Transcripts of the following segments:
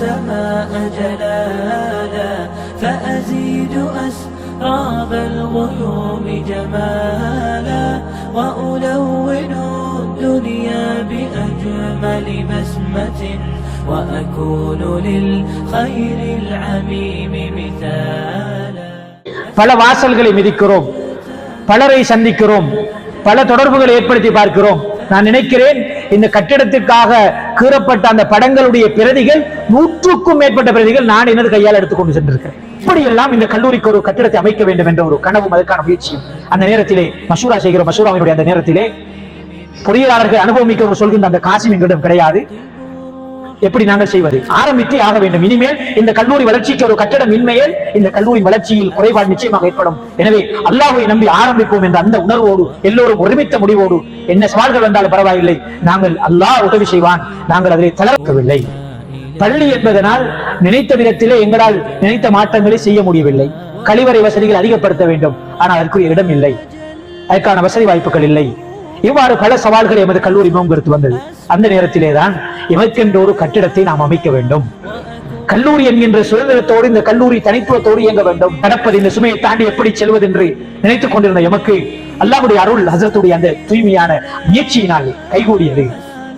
السماء جلالا فأزيد أسراب الغيوم جمالا وألون الدنيا بأجمل بسمة وأكون للخير العميم مثالا பல வாசல்களை மிதிக்கிறோம் பலரை சந்திக்கிறோம் பல தொடர்புகளை ஏற்படுத்தி பார்க்கிறோம் நான் நினைக்கிறேன் இந்த கட்டிடத்திற்காக கீறப்பட்ட அந்த படங்களுடைய பிரதிகள் நூற்றுக்கும் மேற்பட்ட பிரதிகள் நான் எனது கையால் எடுத்துக்கொண்டு சென்றிருக்கிறேன். இப்படியெல்லாம் இந்த கல்லூரிக்கு ஒரு கட்டிடத்தை அமைக்க வேண்டும் என்ற ஒரு கனவும் அதற்கான முயற்சியும் அந்த நேரத்திலே மசூரா செய்கிற மசூராவினுடைய அந்த நேரத்திலே பொறியியலாளர்கள் அனுபவமிக்கவர் சொல்கின்ற அந்த காசும் எங்களிடம் கிடையாது. எப்படி நாங்கள் செய்வது? ஆரம்பித்தே ஆக வேண்டும். இனிமேல் இந்த கல்லூரி வளர்ச்சிக்கு ஒரு கட்டடம் இன்மையில் இந்த கல்லூரி வளர்ச்சியில் குறைபாடு நிச்சயமாக ஏற்படும். எனவே அல்லாஹை நம்பி ஆரம்பிப்போம் என்ற அந்த உணர்வோடு எல்லோரும் ஒருமித்த முடிவோடு என்ன சவால்கள் வந்தாலும் பரவாயில்லை. நாங்கள் அல்லாஹ் உதவி செய்வான். நாங்கள் அதை தளர்க்கவில்லை. பள்ளி என்பதனால் நினைத்த விதத்திலே எங்களால் நினைத்த மாற்றங்களை செய்ய முடியவில்லை. கழிவறை வசதிகள் அதிகப்படுத்த வேண்டும். ஆனால் அதற்குரிய இடம் இல்லை. அதற்கான வசதி வாய்ப்புகள் இல்லை. இவ்வாறு பல சவால்களை எமது கல்லூரி முன்கெடுத்து வந்தது. அந்த நேரத்திலே தான் எமக்கென்ற ஒரு கட்டிடத்தை நாம் அமைக்க வேண்டும். கல்லூரி என்கின்ற சுதந்திரத்தோடு இந்த கல்லூரி தனித்துவத்தோடு இயங்க வேண்டும். நடப்பது இந்த சுமையை தாண்டி எப்படி செல்வது என்று நினைத்துக் கொண்டிருந்த எமக்கு அல்லாவுடைய அருள் ஹசரத்துடைய அந்த தூய்மையான முயற்சியினால் கைகூடியது.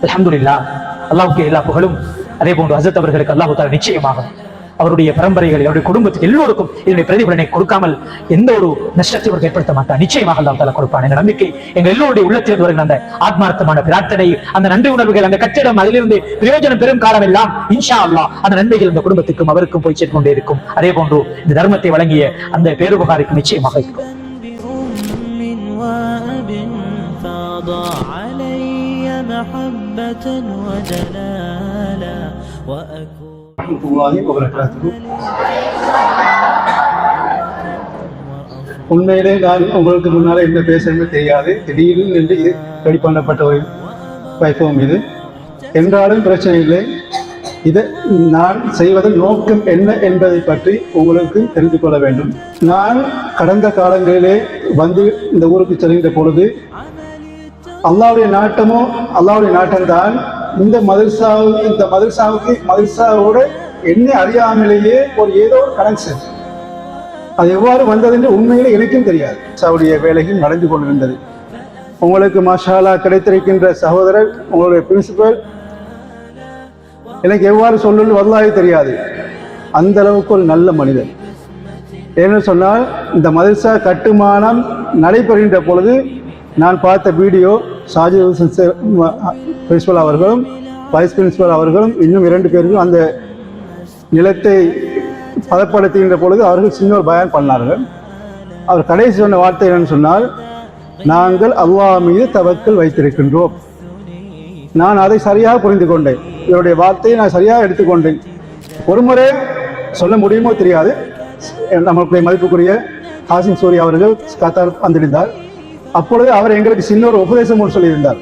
அலமதுல்லா அல்லாவுக்கு எல்லா புகழும். அதே போன்று ஹசரத் அவர்களுக்கு அல்லாஹு தாலா நிச்சயமாக அவருடைய பரம்பரைகள் அவருடைய குடும்பத்துக்கு எல்லோருக்கும் இதனுடைய பிரதிபலனை கொடுக்காமல் எந்த ஒரு நஷ்டத்தை அவருக்கு ஏற்படுத்த மாட்டார் நிச்சயமாக அல்லாஹ் தாலா கொடுப்பான் என்ற நம்பிக்கை எங்க எல்லோருடைய உள்ளத்திலிருந்து வருகிற அந்த ஆத்மார்த்தமான பிரார்த்தனை அந்த நன்றி உணர்வுகள் அந்த கட்டிடம் அதிலிருந்து பிரயோஜனம் பெறும் காலம் எல்லாம் இன்ஷா அல்லாஹ் அந்த நன்மைகள் இந்த குடும்பத்துக்கும் அவருக்கும் போய் சேர்ந்து கொண்டே இருக்கும் அதே போன்று இந்த தர்மத்தை வழங்கிய அந்த பேருபகாரிக்கு நிச்சயமாக இருக்கும் بأم وأب فاض علي محبة وجلالا وأكون வரமத்துல்லாஹி உண்மையிலே நான் உங்களுக்கு முன்னால் என்ன பேசணும்னு தெரியாது. திடீர்னு என்று இது ரெடி பண்ணப்பட்ட ஒரு வைபவம் இது. என்றாலும் பிரச்சனை இல்லை. இதை நான் செய்வதன் நோக்கம் என்ன என்பதை பற்றி உங்களுக்கு தெரிந்து கொள்ள வேண்டும். நான் கடந்த காலங்களிலே வந்து இந்த ஊருக்கு செல்கின்ற பொழுது அல்லாவுடைய நாட்டமோ அல்லாவுடைய நாட்டம்தான் இந்த மதர்சாவு இந்த மதர்சாவுக்கு மதர்சாவோட என்ன அறியாமலேயே ஒரு ஏதோ ஒரு கனெக்ஷன் அது எவ்வாறு வந்தது என்று எனக்கும் தெரியாது. சாவுடைய வேலையும் நடந்து கொண்டிருந்தது. உங்களுக்கு மஷாலா கிடைத்திருக்கின்ற சகோதரர் உங்களுடைய பிரின்சிபல் எனக்கு எவ்வாறு சொல்லணும்னு வரலாறு தெரியாது. அந்த அளவுக்கு ஒரு நல்ல மனிதர் ஏன்னு சொன்னால் இந்த மதர்சா கட்டுமானம் நடைபெறுகின்ற பொழுது நான் பார்த்த வீடியோ ஷாஜித் பிரின்சிபல் அவர்களும் வைஸ் பிரின்சிபல் அவர்களும் இன்னும் இரண்டு பேர்களும் அந்த நிலத்தை பதப்படுத்துகின்ற பொழுது அவர்கள் சின்ன ஒரு பயன் பண்ணார்கள். அவர் கடைசி சொன்ன வார்த்தை என்னன்னு சொன்னால் நாங்கள் அல்லாஹ் மீது தவக்கல் வைத்திருக்கின்றோம். நான் அதை சரியாக புரிந்து கொண்டேன். இவருடைய வார்த்தையை நான் சரியாக எடுத்துக்கொண்டேன். ஒரு முறை சொல்ல முடியுமோ தெரியாது. நம்மளுடைய மதிப்புக்குரிய ஹாசின் சூரி அவர்கள் கத்தார் வந்திருந்தார். அப்பொழுது அவர் எங்களுக்கு சின்ன ஒரு உபதேசம் ஒன்று சொல்லியிருந்தார்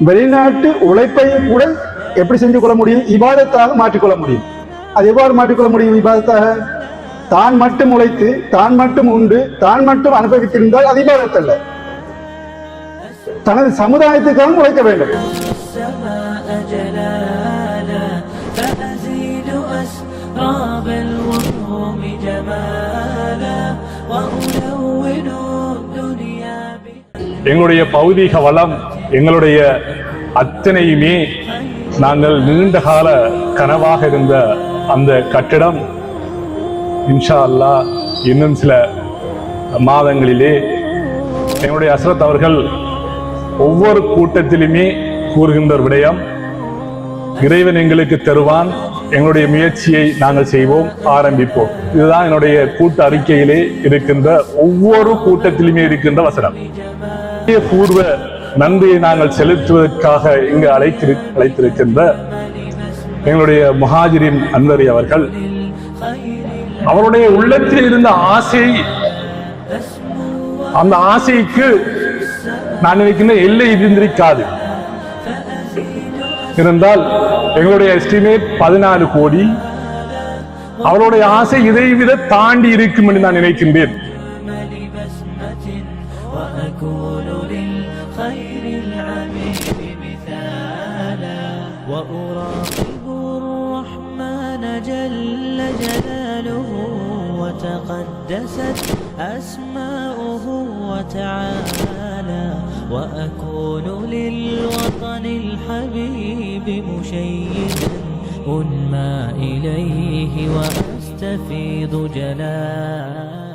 வெளிநாட்டு உழைப்பை கூட எப்படி செஞ்சு கொள்ள முடியும் இபாதத்தாக மாற்றிக்கொள்ள முடியும் அது எவ்வாறு மாற்றிக்கொள்ள முடியும் இபாதத்தாக தான் மட்டும் உழைத்து தான் மட்டும் உண்டு தான் மட்டும் அனுபவித்திருந்தால் அது இபாதத் அல்ல தனது சமுதாயத்துக்காக உழைக்க வேண்டும் السماء جلالا فأزيد أسراب الوهوم جمالا وألون الدنيا بأ- எங்களுடைய பௌதீக வளம் எங்களுடைய அத்தனையுமே நாங்கள் நீண்ட கால கனவாக இருந்த அந்த கட்டிடம் இன்ஷா அல்லா இன்னும் சில மாதங்களிலே. எங்களுடைய அசரத் அவர்கள் ஒவ்வொரு கூட்டத்திலுமே கூறுகின்ற ஒரு விடயம் இறைவன் எங்களுக்கு தருவான் எங்களுடைய முயற்சியை நாங்கள் செய்வோம் ஆரம்பிப்போம். இதுதான் என்னுடைய கூட்ட அறிக்கையிலே இருக்கின்ற ஒவ்வொரு கூட்டத்திலுமே இருக்கின்ற வசனம். பூர்வ நன்றியை நாங்கள் செலுத்துவதற்காக இங்கு அழைத்திரு அழைத்திருக்கின்ற எங்களுடைய முஹாஜிரின் அன்வரி அவர்கள் அவருடைய உள்ளத்தில் இருந்த ஆசை அந்த ஆசைக்கு நான் நினைக்கின்ற எல்லை இருந்திருக்காது இருந்தால் எங்களுடைய எஸ்டிமேட் பதினாலு கோடி அவருடைய ஆசை இதை விட தாண்டி இருக்கும் என்று நான் நினைக்கின்றேன். وتقدست أسماؤه وتعالى وأكون للوطن الحبيب مشيدا أنمى إليه وأستفيض جلالا.